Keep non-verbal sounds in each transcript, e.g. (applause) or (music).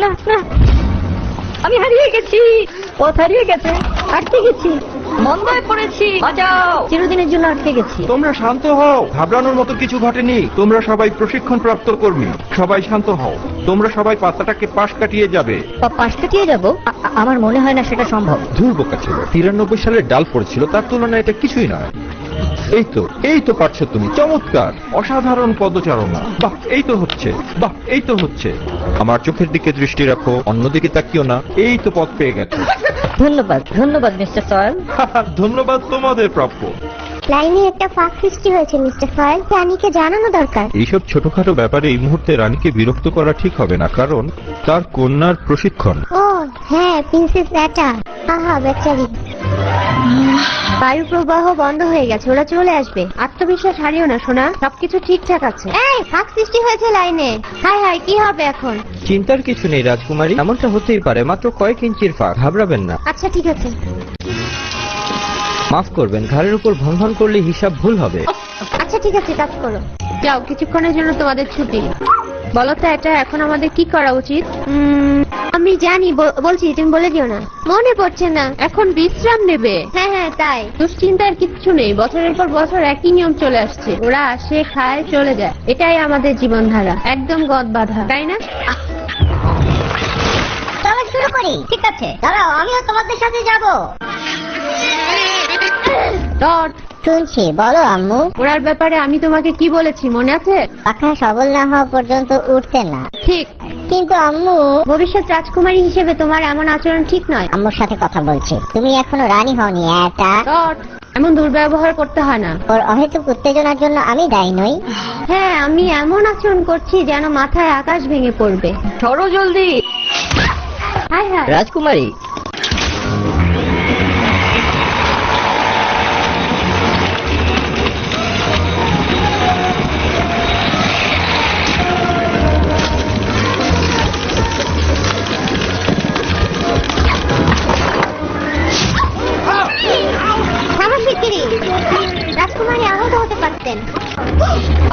না না। আমি হারিয়ে গেছি। পথ হারিয়ে গেছে আটকে গেছি। মন্দায় পড়েছি বাঁচাও। চিরদিনের জন্য আটকে গেছি। তোমরা শান্ত হও। ঘাবড়ানোর মতো কিছু ঘটেনি। তোমরা সবাই প্রশিক্ষণ প্রাপ্ত কর্মী। সবাই শান্ত হও। তোমরা সবাই পাতাটাকে পাশ কাটিয়ে যাবে। পা- পাশ কাটিয়ে যাব? আমার মনে হয় না সেটা সম্ভব। ধুর বোকা ছিল। তিরানব্বই সালে ডাল পড়েছিল তার তুলনায় এটা কিছুই নয়। এই তো এই তো পারছ তুমি চমৎকার। অসাধারণ পদচারণা। বাহ এই তো হচ্ছে বাহ এই তো হচ্ছে। আমার চোখের দিকে দৃষ্টি রাখো অন্যদিকে তাকিও না এই তো পথ পেয়ে গেছে। ধন্যবাদ ধন্যবাদ মিস্টার সয়েল ধন্যবাদ তোমাদের প্রাপ্য। লাইনে একটা ফাঁক সৃষ্টি হয়েছে মিস্টার ফয়েল রানীকে জানানো দরকার। এইসব ছোটখাটো ব্যাপারে এই মুহূর্তে রানীকে বিরক্ত করা ঠিক হবে না কারণ তার কন্যার প্রশিক্ষণ। ও হ্যাঁ প্রিন্সেস ব্যাটা আহা বেচারি। বায়ু প্রবাহ বন্ধ হয়ে গেছে ওরা চলে আসবে। আত্মবিশ্বাস হারিও না সোনা। সবকিছু ঠিকঠাক আছে। এই ফাঁক সৃষ্টি হয়েছে লাইনে। হাই হাই কি হবে এখন? চিন্তার কিছু নেই রাজকুমারী। এমনটা হতেই পারে মাত্র কয়েক ইঞ্চির ফাঁক। ঘাবড়াবেন না। আচ্ছা ঠিক আছে। মাফ করবেন ঘাড়ের উপর ভন ভন করলে হিসাব ভুল হবে। আচ্ছা ঠিক আছে কাজ করো। যাও কিছুক্ষণের জন্য তোমাদের ছুটি। বলো তো এটা এখন আমাদের কি করা উচিত? আমি জানি বলছি তুমি বলে দিও না। মনে পড়ছে না। এখন বিশ্রাম নেবে। হ্যাঁ হ্যাঁ তাই। দুশ্চিন্তার কিচ্ছু নেই। বছরের পর বছর একই নিয়ম চলে আসছে। ওরা আসে খায় চলে যায়। এটাই আমাদের জীবনধারা। একদম গদ বাধা। তাই না? তবে শুরু করি। ঠিক আছে। দাঁড়াও আমিও তোমাদের সাথে যাব। ডট শুনছি বলো আম্মু। ওরার ব্যাপারে আমি তোমাকে কি বলেছি মনে আছে? পাখা সবল না হওয়া পর্যন্ত উঠতে না। ঠিক। কিন্তু আম্মু ভবিষ্যৎ রাজকুমারী হিসেবে তোমার এমন আচরণ ঠিক নয়। আম্মুর সাথে কথা বলছি। তুমি এখনও রানী হওনি এটা ডট এমন দুর্ব্যবহার করতে হয় না। ওর অহেতুক উত্তেজনার জন্য আমি দায়ী নই। হ্যাঁ আমি এমন আচরণ করছি যেন মাথায় আকাশ ভেঙে পড়বে। সরো জলদি। হাই হাই। রাজকুমারী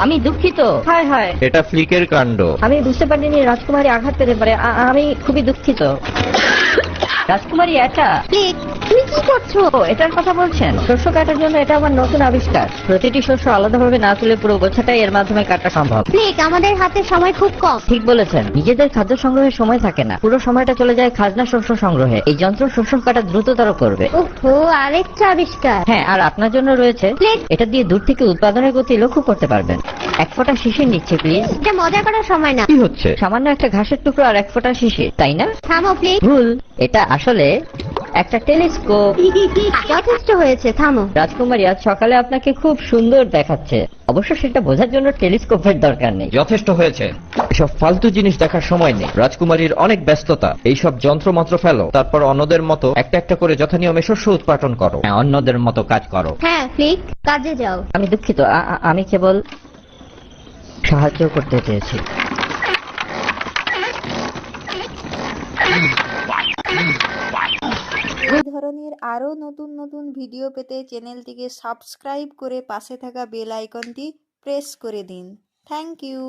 আমি দুঃখিত। হায় হায়। এটা ফ্লিকের কাণ্ড। আমি বুঝতে পারিনি রাজকুমারী আঘাত পেতে পারে। আ- আমি খুবই দুঃখিত। রাজকুমারী এটা প্লিজ তুমি কি করছ? এটার কথা বলছেন। শস্য কাটার জন্য এটা আমার নতুন আবিষ্কার। প্রতিটি শস্য আলাদাভাবে না তুলে পুরো গোছাটাই এর মাধ্যমে কাটা সম্ভব। প্লিজ আমাদের হাতে সময় খুব কম। ঠিক বলেছেন। নিজেদের খাদ্য সংগ্রহের সময় থাকে না। পুরো সময়টা চলে যায় খাজনা শস্য সংগ্রহে। এই যন্ত্র শস্য কাটা দ্রুততর করবে। ওহো আরেকটা আবিষ্কার। হ্যাঁ আর আপনার জন্য রয়েছে প্লেট। এটা দিয়ে দূর থেকে উৎপাদনের গতি লক্ষ্য করতে পারবেন। এক ফোঁটা শিশির নিচ্ছে প্লিজ এটা মজা করার সময় না। কি হচ্ছে? সামান্য একটা ঘাসের টুকরো আর এক ফোঁটা শিশির তাই না? থামো প্লিজ ভুল। এটা আসলে একটা টেলিস্কোপ। (laughs) যথেষ্ট হয়েছে থামো। রাজকুমারী আজ সকালে আপনাকে খুব সুন্দর দেখাচ্ছে। অবশ্য সেটা বোঝার জন্য টেলিস্কোপের দরকার নেই। যথেষ্ট হয়েছে। এসব ফালতু জিনিস দেখার সময় নেই। রাজকুমারীর অনেক ব্যস্ততা। এইসব যন্ত্রমন্ত্র ফেলো। তারপর অন্যদের মতো একটা একটা করে যথানিয়মে শস্য উৎপাদন করো। হ্যাঁ, অন্যদের মতো কাজ করো। হ্যাঁ ফ্লিক কাজে যাও। আমি দুঃখিত। আ- আ- আমি কেবল সাহায্য করতে চেয়েছি। এই ধরনের আরও নতুন নতুন ভিডিও পেতে চ্যানেলটিকে সাবস্ক্রাইব করে পাশে থাকা বেল আইকনটি প্রেস করে দিন। Thank you.